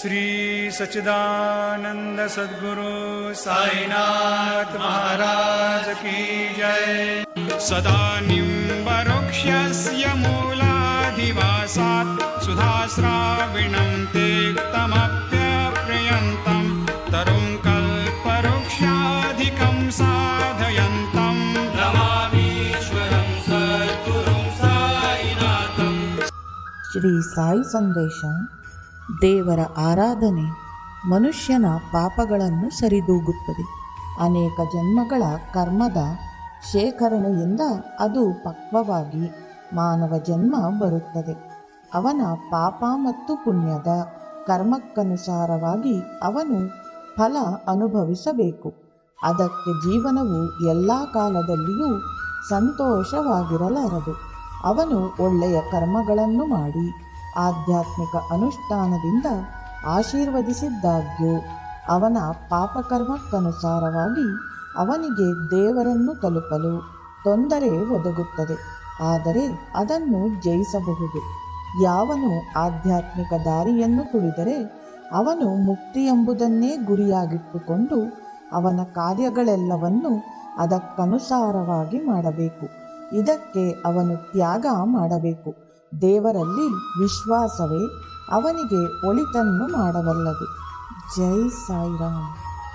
श्री सच्चिदानन्द सद्गुरु सायिनात् महाराजकी जय। सदा निरुक्षस्य मूलाधिवासात् सुधाश्राविणं ते कमप्यप्रयन्तम् तरुङ्कल्परुक्षाधिकम् साधयन्तम् सायिताम् श्री साई सन्देशम् ದೇವರ ಆರಾಧನೆ ಮನುಷ್ಯನ ಪಾಪಗಳನ್ನು ಸರಿದೂಗುತ್ತದೆ. ಅನೇಕ ಜನ್ಮಗಳ ಕರ್ಮದ ಶೇಖರಣೆಯಿಂದ ಅದು ಪಕ್ವವಾಗಿ ಮಾನವ ಜನ್ಮ ಬರುತ್ತದೆ. ಅವನ ಪಾಪ ಮತ್ತು ಪುಣ್ಯದ ಕರ್ಮಕ್ಕನುಸಾರವಾಗಿ ಅವನು ಫಲ ಅನುಭವಿಸಬೇಕು. ಅದಕ್ಕೆ ಜೀವನವು ಎಲ್ಲ ಕಾಲದಲ್ಲಿಯೂ ಸಂತೋಷವಾಗಿರಲಾರದು. ಅವನು ಒಳ್ಳೆಯ ಕರ್ಮಗಳನ್ನು ಮಾಡಿ ಆಧ್ಯಾತ್ಮಿಕ ಅನುಷ್ಠಾನದಿಂದ ಆಶೀರ್ವದಿಸಿದ್ದಾಗ್ಯೂ ಅವನ ಪಾಪಕರ್ಮಕ್ಕನುಸಾರವಾಗಿ ಅವನಿಗೆ ದೇವರನ್ನು ತಲುಪಲು ತೊಂದರೆ ಒದಗುತ್ತದೆ. ಆದರೆ ಅದನ್ನು ಜಯಿಸಬಹುದು. ಯಾವನು ಆಧ್ಯಾತ್ಮಿಕ ದಾರಿಯನ್ನು ತುಳಿದರೆ ಅವನು ಮುಕ್ತಿ ಎಂಬುದನ್ನೇ ಗುರಿಯಾಗಿಟ್ಟುಕೊಂಡು ಅವನ ಕಾರ್ಯಗಳೆಲ್ಲವನ್ನು ಅದಕ್ಕನುಸಾರವಾಗಿ ಮಾಡಬೇಕು. ಇದಕ್ಕೆ ಅವನು ತ್ಯಾಗ ಮಾಡಬೇಕು. ದೇವರಲ್ಲಿ ವಿಶ್ವಾಸವೇ ಅವನಿಗೆ ಒಳಿತನ್ನು ಮಾಡಬಲ್ಲದು. ಜೈ ಸಾಯಿರಾಮ್.